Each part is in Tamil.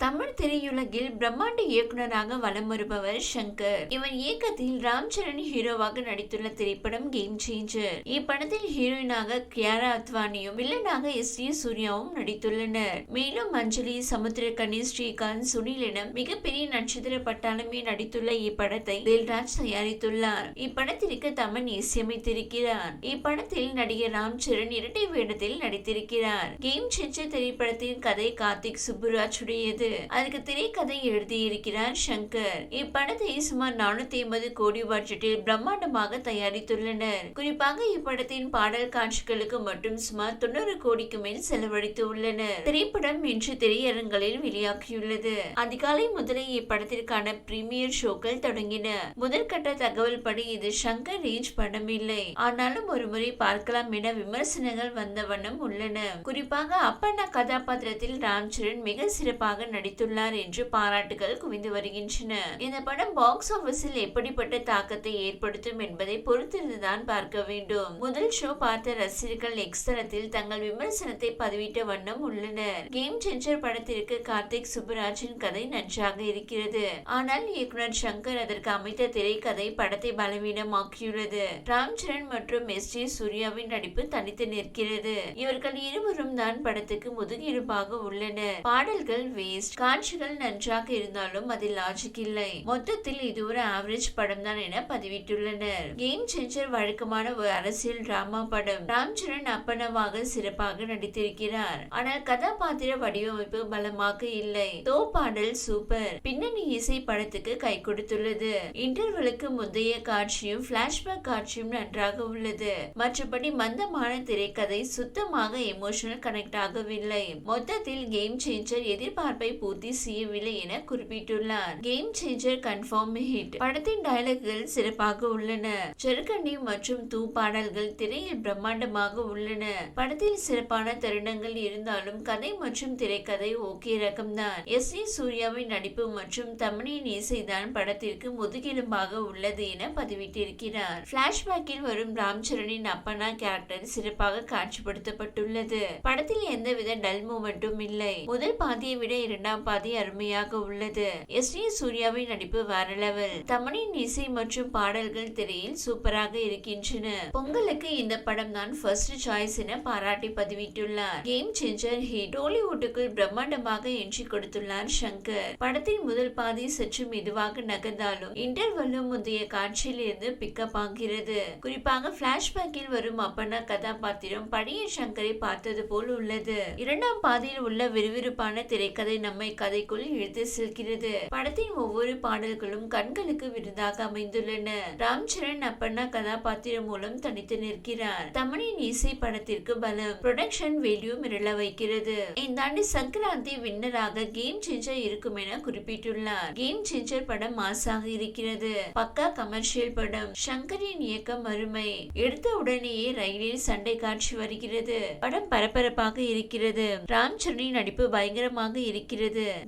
தமிழ் திரையுலகில் பிரம்மாண்ட இயக்குனராக வலம் வருபவர் சங்கர். இவர் இயக்கத்தில் ராம் சரண் ஹீரோவாக நடித்துள்ள திரைப்படம் கேம் சேஞ்சர் இப்படத்தில் ஹீரோயினாக கியாரா அத்வானியும் வில்லனாக எஸ் ஏ சூர்யாவும் நடித்துள்ளனர். மேலும் அஞ்சலி சமுத்திரகனி ஸ்ரீகாந்த் சுனில் என மிகப்பெரிய நட்சத்திர பட்டாளமே நடித்துள்ள இப்படத்தை தில்ராஜ் தயாரித்துள்ளார். இப்படத்திற்கு தமன் இசையமைத்திருக்கிறார். இப்படத்தில் நடிகர் ராம் சரண் இரட்டை வேடத்தில் நடித்திருக்கிறார். கேம் சேஞ்சர் திரைப்படத்தின் கதை கார்த்திக் சுப்புராஜ் உடையது. அதுக்கு திரைக்கதை எழுதியிருக்கிறார் சங்கர். இப்படத்தை சுமார் நானூத்தி ஐம்பது கோடி பட்ஜெட்டில் பிரம்மாண்டமாக தயாரித்துள்ளனர். குறிப்பாக இப்படத்தின் பாடல் காட்சிகளுக்கு மட்டும் சுமார் தொண்ணூறு கோடிக்கு மேல் செலவழித்து உள்ளனர். திரைப்படம் இன்று திரையரங்களில் வெளியாகியுள்ளது. அதிகாலை முதலே இப்படத்திற்கான பிரீமியர் ஷோக்கள் தொடங்கின. முதற்கட்ட தகவல் படி இது சங்கர் ரேஞ்ச் படம் இல்லை ஆனாலும் ஒரு முறை பார்க்கலாம் என விமர்சனங்கள் வந்த வண்ணம் உள்ளன. குறிப்பாக அப்பண்ணா கதாபாத்திரத்தில் ராம்சரண் மிக சிறப்பாக நடித்துள்ளார் என்று பாராட்டுகள் குவிந்து வருகின்றன. இந்த படம் பாக்ஸ் ஆபீஸில் எப்படிப்பட்ட தாக்கத்தை ஏற்படுத்தும் என்பதை பொறுத்திருந்துதான் பார்க்க வேண்டும். முதல் ஷோ பார்த்த ரசிகர்கள் எக்ஸ்தரத்தில் தங்கள் விமர்சனத்தை பதிவிட்ட வண்ணம் உள்ளனர். கேம் சேஞ்சர் படத்திற்கு கார்த்திக் சுப்புராஜின் கதை நன்றாக இருக்கிறது. ஆனால் இயக்குனர் சங்கர் அதற்கு அமைத்த திரைக்கதை படத்தை பலவீனமாக்கியுள்ளது. ராம்சரண் மற்றும் எஸ் ஜே சூர்யாவின் நடிப்பு தனித்து நிற்கிறது. இவர்கள் இருவரும் தான் படத்துக்கு முதுகெலும்பாக உள்ளனர். பாடல்கள் வேஸ்ட் காட்சிகள் நன்றாக இருந்தாலும் அதில் லாஜிக் இல்லை. மொத்தத்தில் இது ஒரு ஆவரேஜ் படம் தான் என பதிவிட்டுள்ளனர். கேம் சேஞ்சர் வழக்கமான ஒரு அரசியல் டிராமா படம். ராம்சரண் அப்பனவாக சிறப்பாக நடித்திருக்கிறார். ஆனால் கதாபாத்திர வடிவமைப்பு பலமாக இல்லை. தோ பாடல் சூப்பர். பின்னணி இசை படத்துக்கு கை கொடுத்துள்ளது. இன்டர்வலுக்கு முந்தைய காட்சியும் பிளாஷ்பேக் காட்சியும் நன்றாக உள்ளது. மற்றபடி மந்தமான திரைக்கதை சுத்தமாக எமோஷனல் கனெக்ட் ஆகவில்லை. மொத்தத்தில் கேம் சேஞ்சர் எதிர்பார்ப்பை பூர்த்தி செய்யவில்லை என குறிப்பிட்டுள்ளார். கேம் சேஞ்சர் கன்ஃபார்ம் ஹிட் படத்தின் டயலாக்குகள் சிறப்பாக உள்ளன. செருக்கண்டி மற்றும் தூ பாடல்கள் திரையில் பிரம்மாண்டமாக உள்ளன. படத்தில் சிறப்பான தருணங்கள் இருந்தாலும் கதை மற்றும் திரைக்கதை ஓகே ரகம்தான். எஸ் ஏ சூர்யாவின் நடிப்பு மற்றும் தமிழின் இசைதான் படத்திற்கு முதுகெலும்பாக உள்ளது என பதிவிட்டிருக்கிறார். பிளாஷ்பேக்கில் வரும் ராம் சரணின் அப்பனா கேரக்டர் சிறப்பாக காட்சிப்படுத்தப்பட்டுள்ளது. படத்தில் எந்தவித டல் மூமெண்ட்டும் இல்லை. முதல் பாதியை விட இரண்டாம் பாதி அருமையாக உள்ளது. எஸ். ஏ சூர்யாவின் நடிப்பு வேற லெவல். தமனின் இசை மற்றும் பாடல்கள் திரையில் சூப்பராக இருக்கின்றன. பொங்கலுக்கு இந்த படம் தான் ஃபர்ஸ்ட் சாய்ஸ் என பாராட்டி பதிவிட்டுள்ளார். கேம் சேஞ்சர் ஹிட் டோலிவுட்டுக்குள் பிரம்மாண்டமாக என்ட்ரி கொடுத்துள்ளார் சங்கர். படத்தின் முதல் பாதி சற்று மெதுவாக நகர்ந்தாலும் இன்டர்வெல்லும் முந்தைய காட்சியில் இருந்து பிக்கப் ஆகிறது. குறிப்பாக பிளாஷ்பேக்கில் வரும் அப்பனா கதாபாத்திரம் பழைய சங்கரை பார்த்தது போல் உள்ளது. இரண்டாம் பாதியில் உள்ள விறுவிறுப்பான திரைக்கதை நம்மை கதைக்குள் இழுத்து செல்கிறது. படத்தின் ஒவ்வொரு பாடல்களும் கண்களுக்கு விருதாக அமைந்துள்ளன. ராம்சரண் அப்பண்ணா கதாபாத்திரம் மூலம் தனித்து நிற்கிறார். தமிழின் இசை படத்திற்கு பலம். புரொடக்ஷன் வேல்யூ மிரள வைக்கிறது. இந்த ஆண்டு சங்கராந்தி வின்னராக கேம் சேஞ்சர் இருக்கும் என குறிப்பிட்டுள்ளார். கேம் சேஞ்சர் படம் மாசாக இருக்கிறது. பக்கா கமர்ஷியல் படம். சங்கரின் இயக்கம் அருமை. எடுத்த உடனேயே ரயிலில் சண்டை காட்சி வருகிறது. படம் பரபரப்பாக இருக்கிறது. ராம்சரணின் நடிப்பு பயங்கரமாக இருக்கிறது.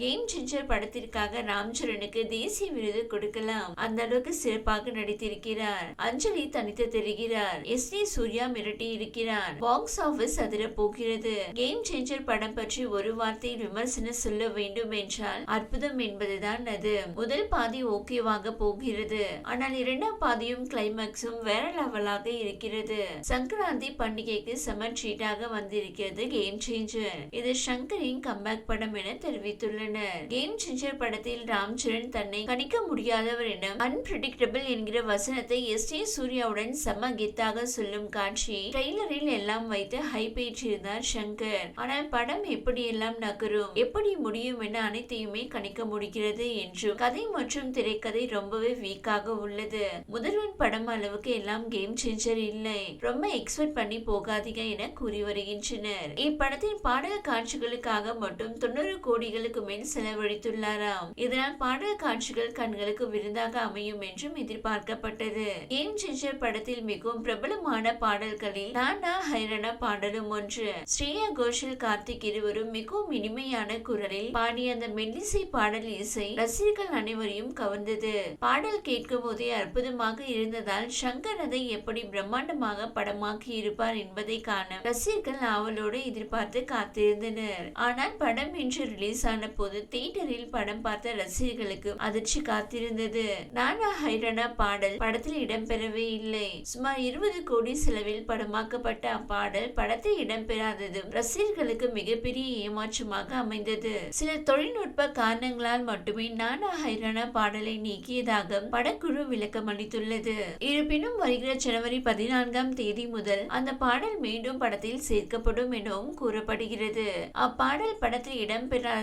கேம் சேஞ்சர் படத்திற்காக ராம்சரனுக்கு தேசிய விருது கொடுக்கலாம். அந்த அளவுக்கு சிறப்பாக நடித்திருக்கிறார். அஞ்சலி தனித்து தெரிகிறார். எஸ் டி சூர்யா மிரட்டி இருக்கிறார். பாக்ஸ் ஆபீஸ் அதிர போகிறது. கேம் சேஞ்சர் படம் பற்றி ஒரு வார்த்தையில் விமர்சனம் சொல்ல வேண்டும் என்றால் அற்புதம் என்பதுதான் அது. முதல் பாதி ஓகேவாக போகிறது. ஆனால் இரண்டாம் பாதியும் கிளைமேக்ஸும் வேற லெவலாக இருக்கிறது. சங்கராந்தி பண்டிகைக்கு செம ட்ரீட்டாக வந்திருக்கிறது கேம் சேஞ்சர் இது சங்கரின் கம்பேக் படம் என தெரிவித்துள்ளனர் கேம் சேஞ்சர் படத்தில் ராம்சரண் தன்னை கணிக்க முடியாதவர் என அன்பிரடிக்டபிள் என்கிற வசனத்தை எஸ். ஏ சூர்யாவுடன் செம கெத்தாக சொல்லும் காட்சி ட்ரெய்லரில் எல்லாம் வைத்து ஹைபேற்றியிருந்தார் சங்கர். ஆனால் படம் எப்படி எல்லாம் நகரும் எப்படி முடியும் என அனைத்தையுமே கணிக்க முடிகிறது என்றும் கதை மற்றும் திரைக்கதை ரொம்பவே வீக்காக உள்ளது. முதல்வன் படம் அளவுக்கு எல்லாம் கேம் சேஞ்சர் இல்லை. ரொம்ப எக்ஸ்பெக்ட் பண்ணி போகாதீங்க என கூறி வருகின்றனர். இப்படத்தின் பாடல் காட்சிகளுக்காக மட்டும் தொண்ணூறு கோடி கோடிகளுக்கு மேல் செலவழித்துள்ளாராம். இதனால் பாடல் காட்சிகள் கண்களுக்கு விருந்தாக அமையும் என்றும் எதிர்பார்க்கப்பட்டது. கேம் சேஞ்சர் படத்தில் மிகவும் பிரபலமான பாடல்களில் நானா ஹைரனா பாடலும் ஒன்று. ஸ்ரேயா கோஷல் கார்த்திக் இருவரும் மிகவும் இனிமையான குரலில் பாடிய அந்த மெல்லிசை பாடல் இசை ரசிகர்கள் அனைவரையும் கவர்ந்தது. பாடல் கேட்கும் போதே அற்புதமாக இருந்ததால் சங்கர் அதை எப்படி பிரம்மாண்டமாக படமாக்கி இருப்பார் என்பதை காண ரசிகர்கள் ஆவலோடு எதிர்பார்த்து காத்திருந்தனர். ஆனால் படம் இன்று ரிலீஸ் ரிலீஸ் ஆன போது தியேட்டரில் படம் பார்த்த ரசிகர்களுக்கு அதிர்ச்சி காத்திருந்தது. நானா ஹைரானா பாடல் படத்தில் இடம்பெறவே இல்லை. சுமார் இருபது கோடி செலவில் படமாக்கப்பட்ட அப்பாடல் படத்தில் இடம்பெறாதது ரசிகர்களுக்கு மிகப்பெரிய ஏமாற்றமாக அமைந்தது. சில தொழில்நுட்ப காரணங்களால் மட்டுமே நானா ஹைரானா பாடலை நீக்கியதாக படக்குழு விளக்கம் அளித்துள்ளது. இருப்பினும் வருகிற ஜனவரி பதினான்காம் தேதி முதல் அந்த பாடல் மீண்டும் படத்தில் சேர்க்கப்படும் எனவும் கூறப்படுகிறது. அப்பாடல் படத்தில்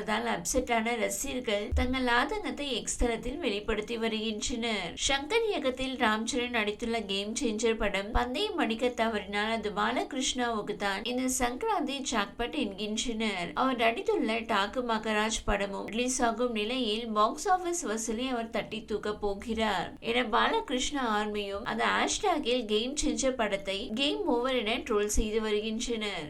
இடம்பெறாததால் அப்செட்டான ரசிகர்கள் தங்கள் ஆதங்கத்தை எக்ஸ் தளத்தில் வெளிப்படுத்தி வருகின்றனர். சங்கர் இயக்கத்தில் ராம்சரண் நடித்துள்ள கேம் சேஞ்சர் படம் பந்தயம் அடிக்க தவறினால் அது பாலகிருஷ்ணாவுக்கு தான் இந்த சங்கராந்தி ஜாக்பட் என்கின்றனர். அவர் நடித்துள்ள டாக்கு மகராஜ் படமும் ரிலீஸ் ஆகும் நிலையில் பாக்ஸ் ஆபீஸ் வசூலை அவர் தட்டி தூக்க போகிறார். என பாலகிருஷ்ணா ஆர்மியும் அந்த ஹேஷ்டாகில் கேம் சேஞ்சர் படத்தை கேம் ஓவர் என ட்ரோல் செய்து வருகின்றனர்.